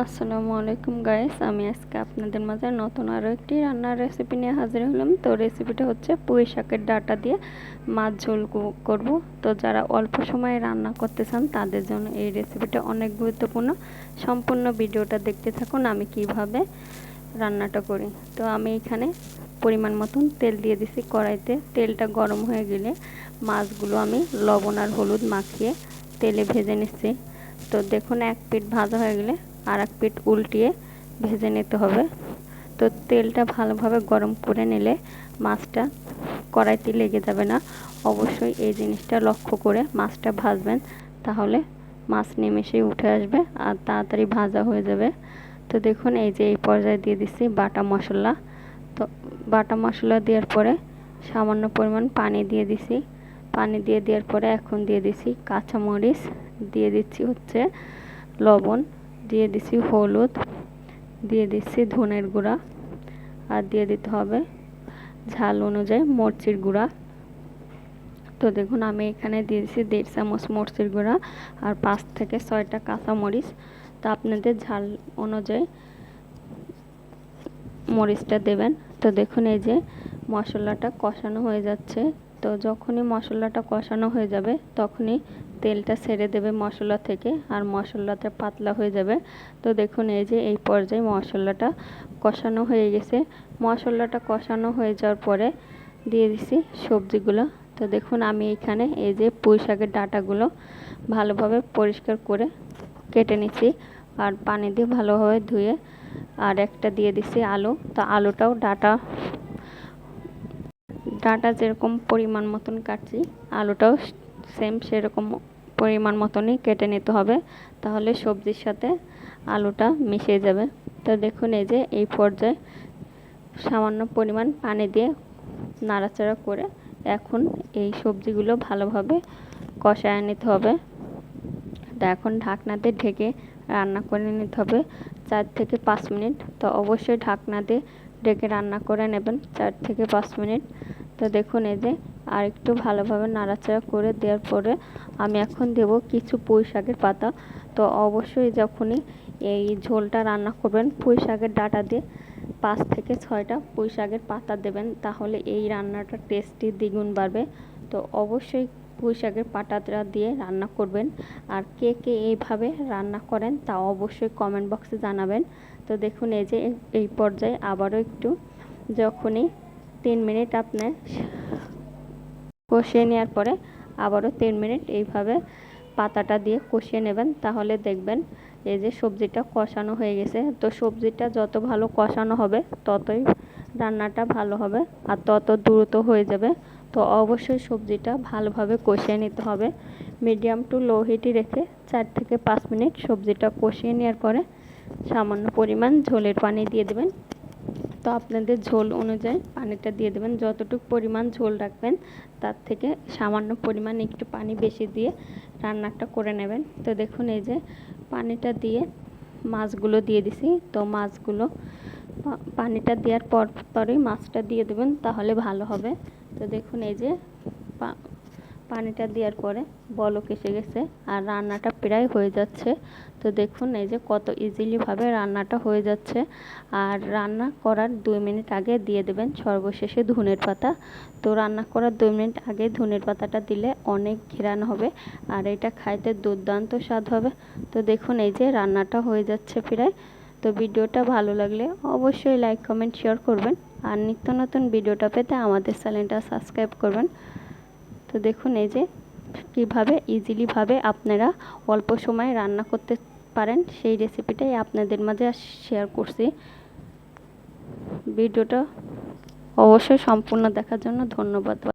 আসসালামু আলাইকুম গাইস আমি আজকে আপনাদের মাঝে নতুন আরও একটি রান্নার রেসিপি নিয়ে হাজির হলাম। তো রেসিপিটা হচ্ছে পুঁই শাকের ডাটা দিয়ে মাছ ঝোল করব। তো যারা অল্প সময়ে রান্না করতে চান, তাদের জন্য এই রেসিপিটা অনেক গুরুত্বপূর্ণ। সম্পূর্ণ ভিডিওটা দেখতে থাকুন, আমি কীভাবে রান্নাটা করি। তো আমি এখানে পরিমাণ মতন তেল দিয়ে দিছি কড়াইতে। তেলটা গরম হয়ে গেলে মাছগুলো আমি লবণ আর হলুদ মাখিয়ে তেলে ভেজে নিচ্ছি। তো দেখুন, এক পিঠ ভাজা হয়ে গেলে আর এক পিঠ উল্টিয়ে ভেজে নিতে হবে। তো তেলটা ভালোভাবে গরম করে নিলে মাছটা কড়াইতে লেগে যাবে না। অবশ্যই এই জিনিসটা লক্ষ্য করে মাছটা ভাজবেন, তাহলে মাছ নিমেষেই উঠে আসবে আর তাড়াতাড়ি ভাজা হয়ে যাবে। তো দেখুন, এই যে এই পর্যায়ে দিয়ে দিচ্ছি বাটা মশলা। তো বাটা মশলা দেওয়ার পরে সামান্য পরিমাণ পানি দিয়ে দিছি। পানি দিয়ে দেওয়ার পরে এখন দিয়ে দিছি কাঁচামরিচ। দিয়ে দিচ্ছি হচ্ছে লবণ। দিয়ে দিছি হলুদ, দিয়ে দিচ্ছি ধনের গুঁড়া আর দিয়ে দিতে হবে ঝাল অনুযায়ী মরচির গুঁড়া। তো দেখুন, আমি এখানে দিয়েছি দেড় চামচ মরচির গুঁড়া আর পাঁচ থেকে ছয়টা কাঁচা মরিচ তো আপনাদের ঝাল অনুযায়ী মরিচটা দেবেন। তো দেখুন, এই যে মশলাটা কষানো হয়ে যাচ্ছে। তো যখনই মশলাটা কষানো হয়ে যাবে, তখনই তেলটা ছেড়ে দেবে মশলা থেকে আর মশলাটা পাতলা হয়ে যাবে। তো দেখুন, এই যে এই পর্যায়ে মশলাটা কষানো হয়ে গেছে। মশলাটা কষানো হয়ে যাওয়ার পরে দিয়ে দিছি সবজিগুলো। তো দেখুন, আমি এখানে এই যে পুঁই শাকের ডাটাগুলো ভালোভাবে পরিষ্কার করে কেটে নিছি আর পানি দিয়ে ভালোভাবে ধুয়ে আর একটা দিয়ে দিছি আলু। তো আলুটাও ডাটা ডাটা যেরকম পরিমাণ মতন কাটছি, আলুটাও সেম সেরকম পরিমাণ মতনই কেটে নিতে হবে, তাহলে সবজির সাথে আলুটা মিশে যাবে। তো দেখুন এই যে এই পর্যায়ে সামান্য পরিমাণ পানি দিয়ে নাড়াচাড়া করে এখন এই সবজিগুলো ভালোভাবে কষায় নিতে হবে। এখন ঢাকনাতে ঢেকে রান্না করে নিতে হবে চার থেকে পাঁচ মিনিট। তো অবশ্যই ঢাকনা দিয়ে ঢেকে রান্না করে নেবেন চার থেকে পাঁচ মিনিট। তো দেখুন এই যে আর একটু ভালোভাবে নাড়াচাড়া করে দেওয়ার পরে আমি এখন দেব কিছু পুঁই শাকের পাতা। তো অবশ্যই যখনই এই ঝোলটা রান্না করবেন, পুঁই শাকের ডাটা দিয়ে পাঁচ থেকে ছয়টা পুঁই শাকের পাতা দেবেন, তাহলে এই রান্নাটা টেস্টি দ্বিগুণ বাড়বে। তো অবশ্যই পুঁই শাকের পাতাটা দিয়ে রান্না করবেন। আর কে কে এইভাবে রান্না করেন তা অবশ্যই কমেন্ট বক্সে জানাবেন। তো দেখুন এই যে এই পর্যায়ে আবারও একটু যখনই তিন মিনিট আপনার কষিয়ে নেওয়ার পরে আবারও তিন মিনিট এইভাবে পাতাটা দিয়ে কষিয়ে নেবেন। তাহলে দেখবেন এই যে সবজিটা কষানো হয়ে গেছে। তো সবজিটা যত ভালো কষানো হবে, ততই রান্নাটা ভালো হবে আর তত দ্রুত হয়ে যাবে। তো অবশ্যই সবজিটা ভালোভাবে কষিয়ে নিতে হবে। মিডিয়াম টু লো হিটই রেখে চার থেকে পাঁচ মিনিট সবজিটা কষিয়ে নেওয়ার পরে সামান্য পরিমাণ ঝোলের পানি দিয়ে দেবেন। তো আপনাদের ঝোল অনুযায়ী পানিটা দিয়ে দেবেন। যতটুকু পরিমাণ ঝোল রাখবেন, তার থেকে সামান্য পরিমাণ একটু পানি বেশি দিয়ে রান্নাটা করে নেবেন। তো দেখুন এই যে পানিটা দিয়ে মাছগুলো দিয়ে দিছি। তো মাছগুলো পানিটা দেওয়ার পর পরই মাছটা দিয়ে দেবেন, তাহলে ভালো হবে। তো দেখুন এই যে পানিটা দেওয়ার পরে বলক এসে গেছে আর রান্নাটা প্রায় হয়ে যাচ্ছে। তো দেখুন, এই যে কত ইজিলিভাবে রান্নাটা হয়ে যাচ্ছে। আর রান্না করার দুই মিনিট আগে দিয়ে দেবেন সর্বশেষে ধনের পাতা। তো রান্না করার দুই মিনিট আগে ধনের পাতাটা দিলে অনেক ঘেরান হবে আর এটা খাইতে দুর্দান্ত স্বাদ হবে। তো দেখুন, এই যে রান্নাটা হয়ে যাচ্ছে প্রায়। তো ভিডিওটা ভালো লাগলে অবশ্যই লাইক কমেন্ট শেয়ার করবেন। আর নিত্য নতুন ভিডিওটা পেতে আমাদের চ্যানেলটা সাবস্ক্রাইব করবেন। তো দেখুন এই যে কীভাবে ইজিলিভাবে আপনারা অল্প সময়ে রান্না করতে পারেন, সেই রেসিপিটাই আপনাদের মাঝে শেয়ার করছি। ভিডিওটা অবশ্যই সম্পূর্ণ দেখার জন্য ধন্যবাদ।